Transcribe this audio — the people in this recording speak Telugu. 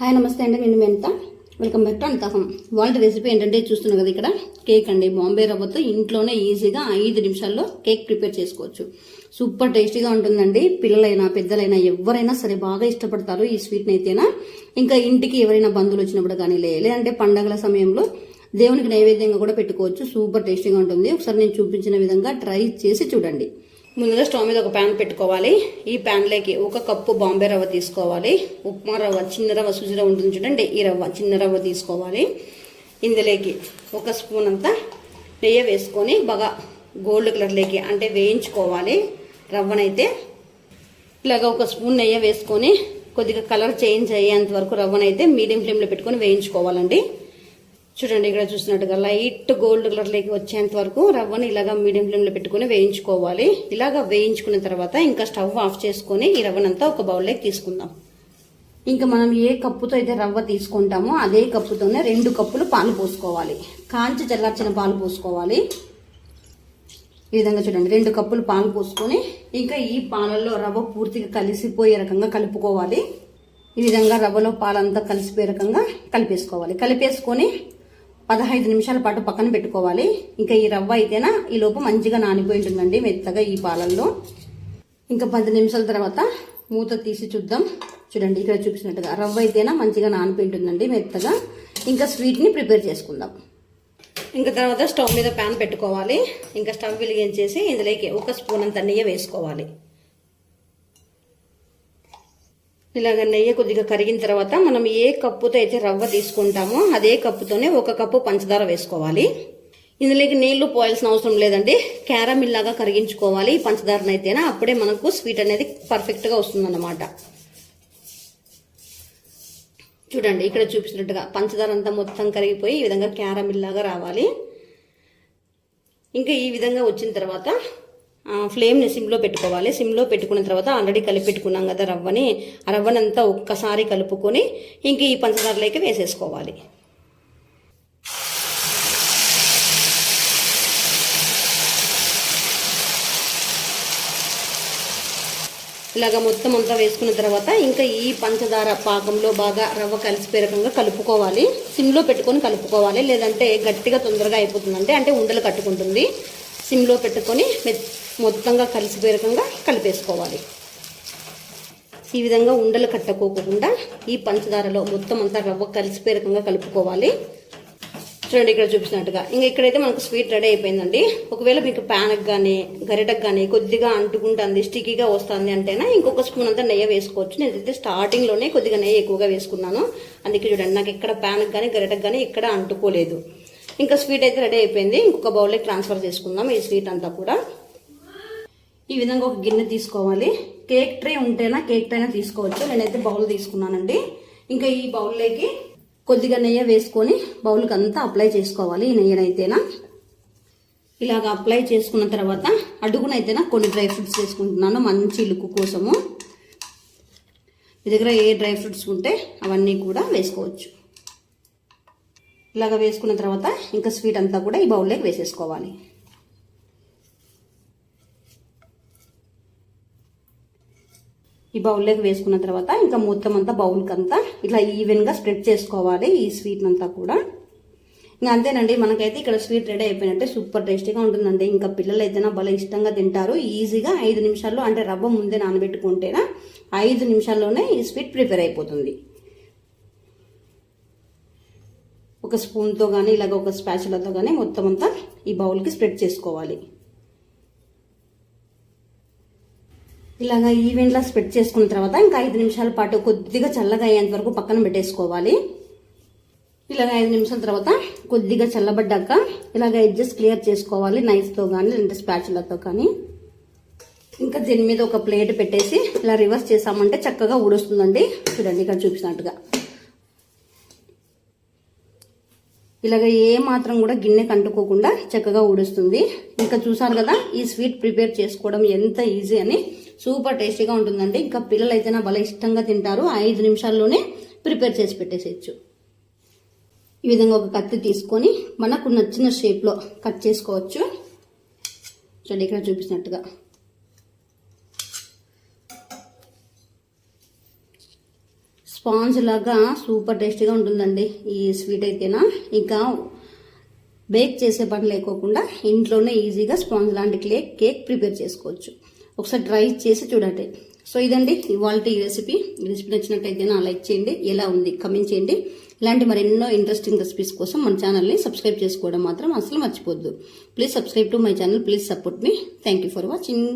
హాయ్ నమస్తే అండి. నేను మెంత. వెల్కమ్ బ్యాక్ టు అంతహం వాళ్ళ రెసిపీ ఏంటంటే చూస్తున్నాం కదా ఇక్కడ. కేక్ అండి. బాంబే రవ్వతో ఇంట్లోనే ఈజీగా ఐదు నిమిషాల్లో కేక్ ప్రిపేర్ చేసుకోవచ్చు. సూపర్ టేస్టీగా ఉంటుందండి. పిల్లలైనా పెద్దలైనా ఎవరైనా సరే బాగా ఇష్టపడతారు ఈ స్వీట్ని అయితేనా? ఇంకా ఇంటికి ఎవరైనా బంధువులు వచ్చినప్పుడు కానీ లేదంటే పండగల సమయంలో దేవునికి నైవేద్యంగా కూడా పెట్టుకోవచ్చు. సూపర్ టేస్టీగా ఉంటుంది. ఒకసారి నేను చూపించిన విధంగా ట్రై చేసి చూడండి. ముందుగా స్టవ్ మీద ఒక ప్యాన్ పెట్టుకోవాలి. ఈ ప్యాన్లోకి ఒక కప్పు బాంబే రవ్వ తీసుకోవాలి. ఉప్మా రవ్వ చిన్న రవ్వ సుజి రవ్వ ఉంటుంది చూడండి ఈ రవ్వ చిన్న రవ్వ తీసుకోవాలి. ఇందులోకి ఒక స్పూన్ అంతా నెయ్యి వేసుకొని బాగా గోల్డ్ కలర్లోకి అంటే వేయించుకోవాలి. రవ్వనైతే ఇలాగ ఒక స్పూన్ నెయ్యి వేసుకొని కొద్దిగా కలర్ చేంజ్ అయ్యేంత వరకు రవ్వనైతే మీడియం ఫ్లేమ్లో పెట్టుకొని వేయించుకోవాలండి. చూడండి ఇక్కడ చూసినట్టుగా లైట్ గోల్డ్ కలర్లోకి వచ్చేంత వరకు రవ్వను ఇలాగా మీడియం ఫ్లేమ్లో పెట్టుకొని వేయించుకోవాలి. ఇలాగా వేయించుకున్న తర్వాత ఇంకా స్టవ్ ఆఫ్ చేసుకొని ఈ రవ్వనంతా ఒక బౌల్లోకి తీసుకుందాం. ఇంకా మనం ఏ కప్పుతో అయితే రవ్వ తీసుకుంటామో అదే కప్పుతోనే రెండు కప్పులు పాలు పోసుకోవాలి. కాంచి చల్లార్చిన పాలు పోసుకోవాలి. ఈ విధంగా చూడండి రెండు కప్పులు పాలు పోసుకొని ఇంకా ఈ పాలల్లో రవ్వ పూర్తిగా కలిసిపోయే రకంగా కలుపుకోవాలి. ఈ విధంగా రవ్వలో పాలంతా కలిసిపోయే రకంగా కలిపేసుకోవాలి. కలిపేసుకొని పదహైదు నిమిషాల పాటు పక్కన పెట్టుకోవాలి. ఇంకా ఈ రవ్వ అయితేనా ఈ లోపు మంచిగా నానిపోయి ఉంటుందండి మెత్తగా ఈ పాలల్లో. ఇంకా పది నిమిషాల తర్వాత మూత తీసి చూద్దాం. చూడండి ఇక్కడ చూపించినట్టుగా రవ్వ అయితేనా మంచిగా నానిపోయి ఉంటుందండి మెత్తగా. ఇంకా స్వీట్ని ప్రిపేర్ చేసుకుందాం. ఇంకా తర్వాత స్టవ్ మీద ప్యాన్ పెట్టుకోవాలి. ఇంకా స్టవ్ వెలిగించేసి ఇందులోకి ఒక స్పూన్ అంత నెయ్యి వేసుకోవాలి. ఇలాగ నెయ్యి కొద్దిగా కరిగిన తర్వాత మనం ఏ కప్పుతో అయితే రవ్వ తీసుకుంటామో అదే కప్పుతోనే ఒక కప్పు పంచదార వేసుకోవాలి. ఇందులోకి నీళ్ళు పోయాల్సిన అవసరం లేదండి. క్యారమిల్ లాగా కరిగించుకోవాలి ఈ పంచదారను అయితేనా అప్పుడే మనకు స్వీట్ అనేది పర్ఫెక్ట్గా వస్తుందన్నమాట. చూడండి ఇక్కడ చూపించినట్టుగా పంచదార అంతా మొత్తం కరిగిపోయి ఈ విధంగా క్యారమిల్ లాగా రావాలి. ఇంకా ఈ విధంగా వచ్చిన తర్వాత ఫ్లేమ్ని సిమ్లో పెట్టుకోవాలి. సిమ్లో పెట్టుకున్న తర్వాత ఆల్రెడీ కలిపి పెట్టుకున్నాం కదా రవ్వని. ఆ రవ్వనంతా ఒక్కసారి కలుపుకొని ఇంక ఈ పంచదారలోకి వేసేసుకోవాలి. ఇలాగ మొత్తం అంతా వేసుకున్న తర్వాత ఇంకా ఈ పంచదార పాకంలో బాగా రవ్వ కలిసిపోయే రకంగా కలుపుకోవాలి. సిమ్లో పెట్టుకొని కలుపుకోవాలి. లేదంటే గట్టిగా తొందరగా అయిపోతుందంటే అంటే ఉండలు కట్టుకుంటుంది. సిమ్లో పెట్టుకొని మెత్- మొత్తంగా కలిసిపోయే రకంగా కలిపేసుకోవాలి. ఈ విధంగా ఉండలు కట్టుకోకుండా ఈ పంచదారలో మొత్తం అంతా రవ్వ కలిసిపోయే రకంగా కలుపుకోవాలి. చూడండి ఇక్కడ చూపించినట్టుగా ఇంకా ఇక్కడైతే మనకు స్వీట్ రెడీ అయిపోయిందండి. ఒకవేళ మీకు ప్యాన్కి కానీ గరిటకు కానీ కొద్దిగా అంటుకుంటుంది స్టికీగా వస్తుంది అంటేనా ఇంకొక స్పూన్ అంతా నెయ్యి వేసుకోవచ్చు. నేనైతే స్టార్టింగ్లోనే కొద్దిగా నెయ్యి ఎక్కువగా వేసుకున్నాను. అందుకే చూడండి నాకు ఇక్కడ ప్యాన్కి కానీ గరిటకు కానీ ఇక్కడ అంటుకోలేదు. ఇంకా స్వీట్ అయితే రెడీ అయిపోయింది. ఇంకొక బౌల్లోకి ట్రాన్స్ఫర్ చేసుకుందాం ఈ స్వీట్ అంతా కూడా. ఈ విధంగా ఒక గిన్నె తీసుకోవాలి. కేక్ ట్రే ఉంటేనా కేక్ ట్రైనా తీసుకోవచ్చు. నేనైతే బౌల్ తీసుకున్నానండి. ఇంకా ఈ బౌల్లోకి కొద్దిగా నెయ్యి వేసుకొని బౌల్కి అంతా అప్లై చేసుకోవాలి. ఈ నెయ్యనైతేనా? ఇలాగ అప్లై చేసుకున్న తర్వాత అడుగునైతేనా కొన్ని డ్రై ఫ్రూట్స్ వేసుకుంటున్నాను మంచి లుక్ కోసము. మీ దగ్గర ఏ డ్రై ఫ్రూట్స్ ఉంటే అవన్నీ కూడా వేసుకోవచ్చు. ఇలాగ వేసుకున్న తర్వాత ఇంకా స్వీట్ అంతా కూడా ఈ బౌల్లోకి వేసేసుకోవాలి. బౌల్లోకి వేసుకున్న తర్వాత ఇంకా మొత్తం అంతా బౌల్కి అంతా ఇట్లా ఈవెన్గా స్ప్రెడ్ చేసుకోవాలి ఈ స్వీట్ అంతా కూడా. ఇంకా అంతేనండి మనకైతే ఇక్కడ స్వీట్ రెడీ అయిపోయినట్టే సూపర్ టేస్టీగా ఉంటుందండి. ఇంకా పిల్లలు అయితేనా భలే ఇష్టంగా తింటారు. ఈజీగా ఐదు నిమిషాల్లో అంటే రవ్వ ముందే నానబెట్టుకుంటేనా ఐదు నిమిషాల్లోనే ఈ స్వీట్ ప్రిపేర్ అయిపోతుంది. ఒక స్పూన్తో కానీ ఇలాగ ఒక స్పాచులతో కానీ మొత్తం అంతా ఈ బౌల్కి స్ప్రెడ్ చేసుకోవాలి. ఇలాగా ఈవెంట్లా స్ప్రెడ్ చేసుకున్న తర్వాత ఇంకా ఐదు నిమిషాల పాటు కొద్దిగా చల్లగా అయ్యేంత వరకు పక్కన పెట్టేసుకోవాలి. ఇలాగ ఐదు నిమిషాల తర్వాత కొద్దిగా చల్లబడ్డాక ఇలాగ ఎడ్జెస్ క్లియర్ చేసుకోవాలి. నైఫ్తో కానీ లేదంటే స్పాచులతో కానీ. ఇంకా దీని మీద ఒక ప్లేట్ పెట్టేసి ఇలా రివర్స్ చేసామంటే చక్కగా ఊడొస్తుందండి. చూడండి ఇక్కడ చూపించినట్టుగా ఇలాగ ఏ మాత్రం కూడా గిన్నెకి అంటుకోకుండా చక్కగా ఊడుస్తుంది. ఇంకా చూసారు కదా ఈ స్వీట్ ప్రిపేర్ చేసుకోవడం ఎంత ఈజీ అని. సూపర్ టేస్టీగా ఉంటుందండి. ఇంకా పిల్లలు అయితేనా భలే ఇష్టంగా తింటారు. ఐదు నిమిషాల్లోనే ప్రిపేర్ చేసి పెట్టేసేయచ్చు. ఈ విధంగా ఒక కత్తి తీసుకొని మనకు నచ్చిన షేప్లో కట్ చేసుకోవచ్చు. చూడండి ఇక్కడ చూపించినట్టుగా స్పాంజ్ లాగా సూపర్ టేస్టీగా ఉంటుందండి ఈ స్వీట్ అయితేనా. ఇంకా బేక్ చేసే పని లేకోకుండా ఇంట్లోనే ఈజీగా స్పాంజ్ లాంటి కేక్ కేక్ ప్రిపేర్ చేసుకోవచ్చు. ఒకసారి ట్రై చేసి చూడండి. సో ఇదండి ఇవాళ ఈ రెసిపీ ఈ రెసిపీ నచ్చినట్టయితే నా లైక్ చేయండి. ఎలా ఉంది కమెంట్ చేయండి. ఇలాంటి మరెన్నో ఇంట్రెస్టింగ్ రెసిపీస్ కోసం మన ఛానల్ని సబ్స్క్రైబ్ చేసుకోవడం మాత్రం అసలు మర్చిపోద్దు. Please subscribe to my channel please support me thank you for watching